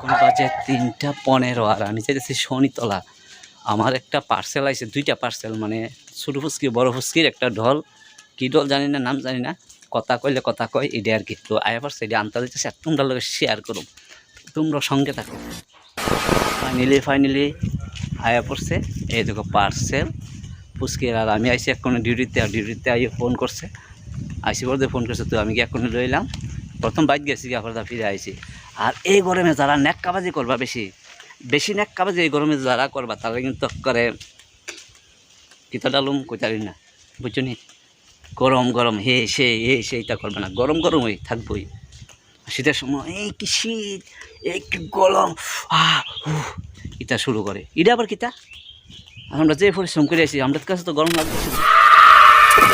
কোন বাজে তিনটা পনেরো আর আমি চাইতেছি শনিতলা। আমার একটা পার্সেল আছে দুইটা পার্সেল মানে ছোটো ফুচকি, বড় ফুচকির একটা ঢল। কি ঢল জানি না, নাম জানি না। কথা কইলে কথা কয় এটা আর কি তো আয়া পারছে এটা আনতে দিতেছে আর তোমরা লোক শেয়ার করো। তোমরা সঙ্গে থাকো। ফাইনালি ফাইনালি আয়া পড়ছে। এই দেখো পার্সেল ফুচকির আর আমি আইসি এখন ডিউটিতে আর ডিউটিতে আইয়ে ফোন করছে। আইসি বলতে ফোন করছে, তো আমি কি এখন রইলাম প্রথম বাইক গেছি আবার ফিরে আইসি। আর এই গরমে যারা ন্যাক্কাবাজি করবা বেশি বেশি ন্যাক্কাবাজি এই গরমে যারা করবা, তারা কিন্তু করে কিতা ডালুম কইতারি না, বুঝছ নি? গরম গরম, হে, সে, হে সেইটা করবে না, গরম গরম হয়ে থাকবোই। শীতের সময়, এই কি শীত, এই কি গরম ইটা শুরু করে। এটা আবার কিতা? আমরা যে পরিশ্রম করে আছি, আমাদের কাছে তো গরম লাগতেছে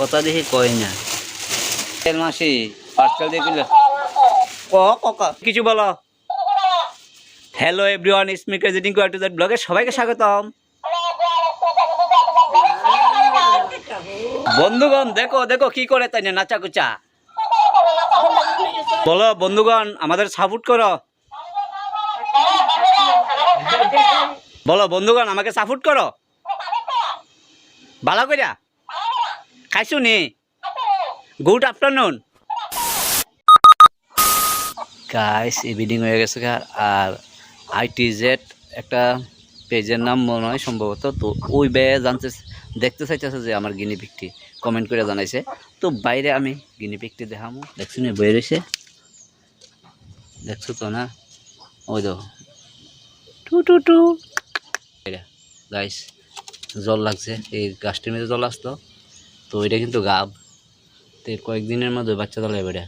কথা দেখি কয় না। তেল মাসি পার্সেল দিয়ে ক ক কিছু বলো। হ্যালো এভরিওয়ান ইসমি ক্রেজিটিং কোয়ার টু দ্যাট ব্লগে সবাইকে স্বাগতম। বন্ধুগণ দেখো দেখো কি করে তাই না নাচা কুচা বলো বন্ধুগণ আমাদের সাপোর্ট করো। বলো বন্ধুগণ আমাকে সাপোর্ট করো। ভালো করিয়া খাইছো নি গুড আফটারনুন গাইস ইভিনিং হয়ে গেছে আর আইটি জেড একটা পেজের নাম মনে হয় সম্ভবত। তো ওই বে জানতে দেখতে চাইতেছে যে আমার গিনি পিকটি কমেন্ট করে জানাইছে। তো বাইরে আমি গিনি পিকটি দেখামো। দেখছ নি বই রয়েছে দেখছ তো না? ওই তো টু টু টু। গাইস জল লাগছে। এই গাছটির মধ্যে জল আসতো। তো এটা কিন্তু গাব। তো কয়েকদিনের মধ্যে বাচ্চা দলে বেড়া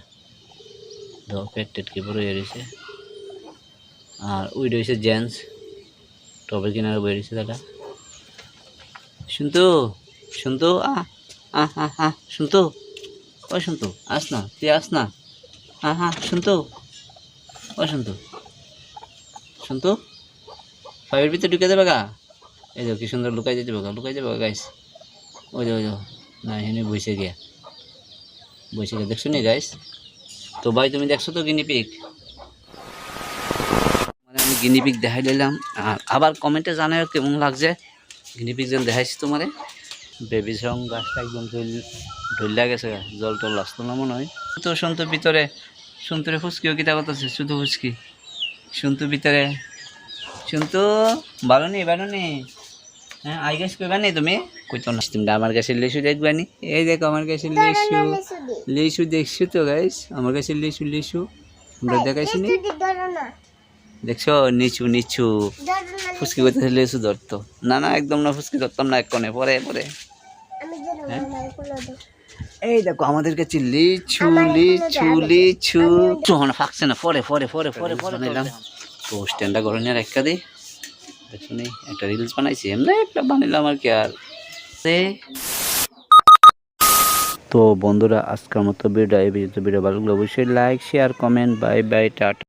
ধর পেট টেট কি পরে রয়েছে। আর ওই রয়েছে জেন্টস। টবের কিনারে বই রয়েছে দাদা। শুনতো? শুনতো? আ আ হা শুনতো? ও শুনতো। আস না, তুই আস না। হা হা শুনতো? ও শুনতো। শুনতো? ফাইভের ভিতরে ঢুকে দেবে গা। এই দেখো কি সুন্দর লুকাই যেতে গা, লুকাই যাবে গাইস ওই যে ওই যে। না, এখানে বসে গিয়া। বসে গিয়া, দেখছ নি গাইস তো ভাই, তুমি দেখছ তো গিনিপিক মানে আমি গিনিপিক দেখাই দিলাম আর আবার কমেন্টে জানাও কেমন লাগছে? গিনিপিক যেন দেখাইছি তোমারে। বেবি সং গাছটা একদম ঢইলা গেছে। জল টল আসতো না মনে হয়। তো শুনতো ভিতরে শুনতরে ফুচকিও কিতা করতেছে? শুধু ফুচকি। শুনতো ভিতরে শুনতো ভালো নেই ভালো নেই হ্যাঁ আই গাছ কইবা নেই তুমি? কইতো না তুমি আমার কাছে লেসু দেখবা নি? এই দেখো আমার কাছে লেসু। লেসু দেখছ তো গাইস আমার কাছে লেসু লেসু। আমরা দেখাইছি নি? দেখছ? নিচু নিচু। ফুসকি করতে লেসু ধরতো। না না একদম না ফুসকি ধরতাম না এক কোণে। পরে পরে। এই দেখো আমাদের কাছে লিচু লিচু লিচু। না ফাঁকছে না। পরে পরে পরে পরে পরে নিলাম তো স্ট্যান্ডটা নিয়ে রেখা দিই দেখছ নি একটা রিলস বানাইছি, এমনি একটা বানাইলাম আর কি আর। তো। বন্ধুরা, আজকের মতো ভিডিও এই ভিডিও ভালো লাগলে অবশ্যই like share comment bye bye tata.